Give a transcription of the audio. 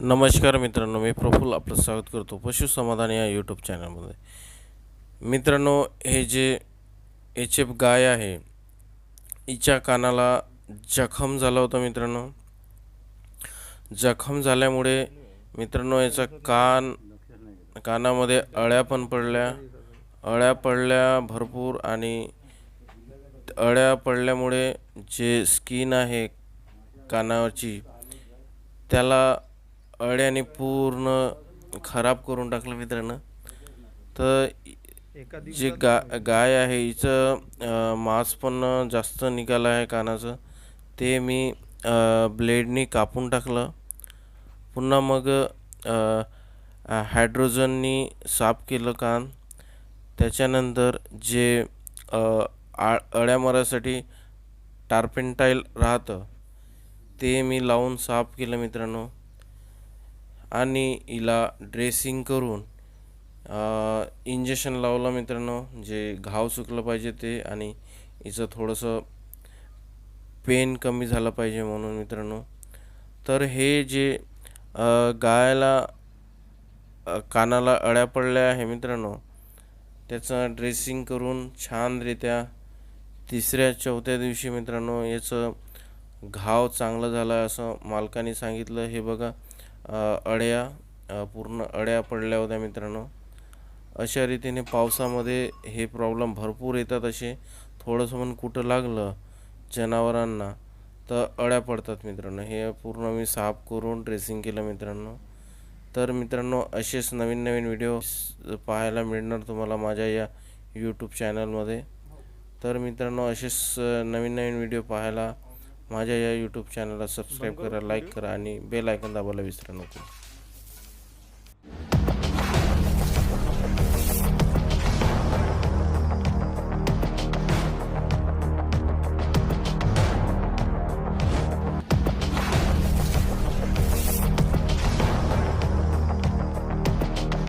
नमस्कार मित्रांनो मी प्रफुल्ल आपलं स्वागत करतो पशुसमाधान या यूट्यूब चॅनलमध्ये मित्रांनो हे जे एच एफ गाय आहे हिच्या कानाला जखम झाला होता मित्रांनो. जखम झाल्यामुळे मित्रांनो याचा कान कानामध्ये अळ्या पण पडल्या. अळ्या पडल्या भरपूर आणि अळ्या पडल्यामुळे जे स्किन आहे कानावरची त्याला अळ्याने पूर्ण खराब करून टाकलं मित्रांनो. तर जे गा गाय आहे हिचं मांस पण जास्त निघालं आहे कानाचं. ते मी ब्लेडनी कापून टाकलं. पुन्हा मग हायड्रोजननी साफ केलं कान. त्याच्यानंतर जे आळ आ अळ्या मारायसाठी टार्पेंटाईल राहतं ते मी लावून साफ केलं मित्रांनो. आणि हिला ड्रेसिंग करून इंजेक्शन लावलं मित्रांनो जे घाव सुकलं पाहिजे ते आणि हिचं थोडंसं पेन कमी झालं पाहिजे म्हणून मित्रांनो. तर हे जे गायला कानाला अळ्या पडल्या आहे मित्रांनो त्याचं ड्रेसिंग करून छानरित्या तिसऱ्या चौथ्या दिवशी मित्रांनो याचं घाव चांगला झाला आहे असं मालकाने सांगितलं. हे बघा अड्या पूर्ण अळ्या पडल्या होत्या मित्रांनो. अशा रीतीने पावसामध्ये हे प्रॉब्लेम भरपूर येतात असे. थोडंसं पण कुठं लागलं जनावरांना तर अळ्या पडतात मित्रांनो. हे पूर्ण मी साफ करून ड्रेसिंग केलं मित्रांनो. तर मित्रांनो असेच नवीन नवीन व्हिडिओ पाहायला मिळणार तुम्हाला माझ्या या यूट्यूब चॅनलमध्ये तर मित्रांनो असेच नवीन नवीन व्हिडिओ पाहायला माझ्या या यूट्यूब चॅनलला सबस्क्राईब करा लाईक करा आणि बेल आयकॉन दाबायला विसरू नको.